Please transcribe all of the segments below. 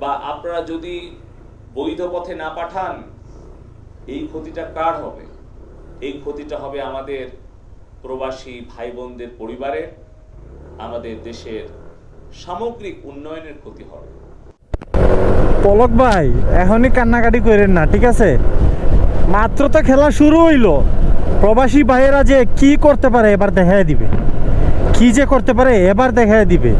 বা আপনারা যদি বৈধ পথে না পাঠান, এই ক্ষতিটা কার হবে? এই ক্ষতিটা হবে আমাদের প্রবাসী ভাই বোনদের পরিবারের, আমাদের দেশের সামগ্রিক উন্নয়নের ক্ষতি হবে। পলক ভাই, এখনই কান্নাকাটি করেন না, ঠিক আছে? মাত্র তো খেলা শুরু হইল। প্রবাসী ভাইয়েরা যে কি করতে পারে, এবার দেখায় দিবে। কি যে করতে পারে, এবার দেখায় দিবে।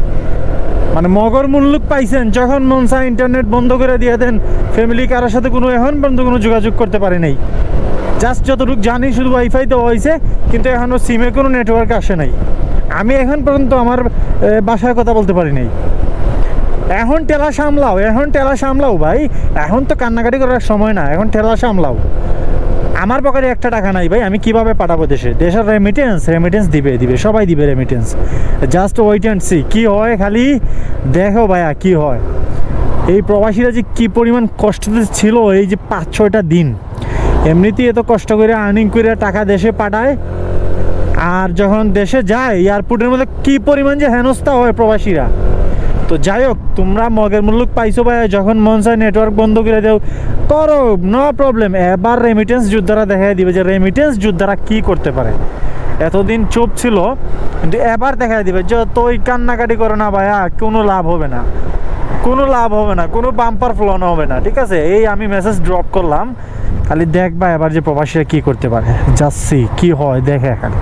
মানে মগর মুল্লুক পাইছেন যখন মনসা ইন্টারনেট বন্ধ করে দিয়ে দেন ফ্যামিলি কারোর সাথে কোনো এখন পর্যন্ত কোনো যোগাযোগ করতে পারে নাই। জাস্ট যতটুকু জানি শুধু ওয়াইফাই দেওয়া হয়েছে কিন্তু এখনও সিমে কোনো নেটওয়ার্ক আসে নাই। আমি এখন পর্যন্ত আমার বাসায় কথা বলতে পারি নাই। এখন টেলা সামলাও, এখন টেলা সামলাও ভাই। এখন তো কান্নাকাটি করার সময় না, এখন টেলা সামলাও। আমার পকেটে একটা টাকা নাই ভাই, আমি কীভাবে পাঠাবো দেশে? দেশের রেমিটেন্স রেমিটেন্স দিবে দিবে, সবাই দিবে remittance just wait and see কী হয় খালি? দেখো ভাইয়া, কি হয়। এই প্রবাসীরা যে কী পরিমাণ কষ্টতে ছিল এই যে পাঁচ, ছয়টা দিন। এমনিতেই এত কষ্ট করে আর্নিং করে টাকা দেশে পাঠায়। আর যখন দেশে যায় এয়ারপোর্টের মধ্যে কী পরিমাণ যে হেনস্থা হয় প্রবাসীরা। তো যাই হোক, তোমরা মগের মূল্য পাইছো ভাই, যখন মন চায় নেটওয়ার্ক বন্ধ করে দেও। করো নো প্রবলেম এবার রেমিটেন্স যোদ্ধারা দেখাই দিবে যে রেমিটেন্স যোদ্ধারা কি করতে পারে। এতদিন চুপ ছিল, কিন্তু এবার দেখাই দিবে যে তুই কান্নাকাটি করো না ভাইয়া, কোনো লাভ হবে না। কোনো লাভ হবে না, কোনো বাম্পার ফ্লন হবে না, ঠিক আছে? এই আমি মেসেজ ড্রপ করলাম। খালি দেখবা এবার যে প্রবাসীরা কি করতে পারে। যাচ্ছি, কি হয়, দেখে এখানে।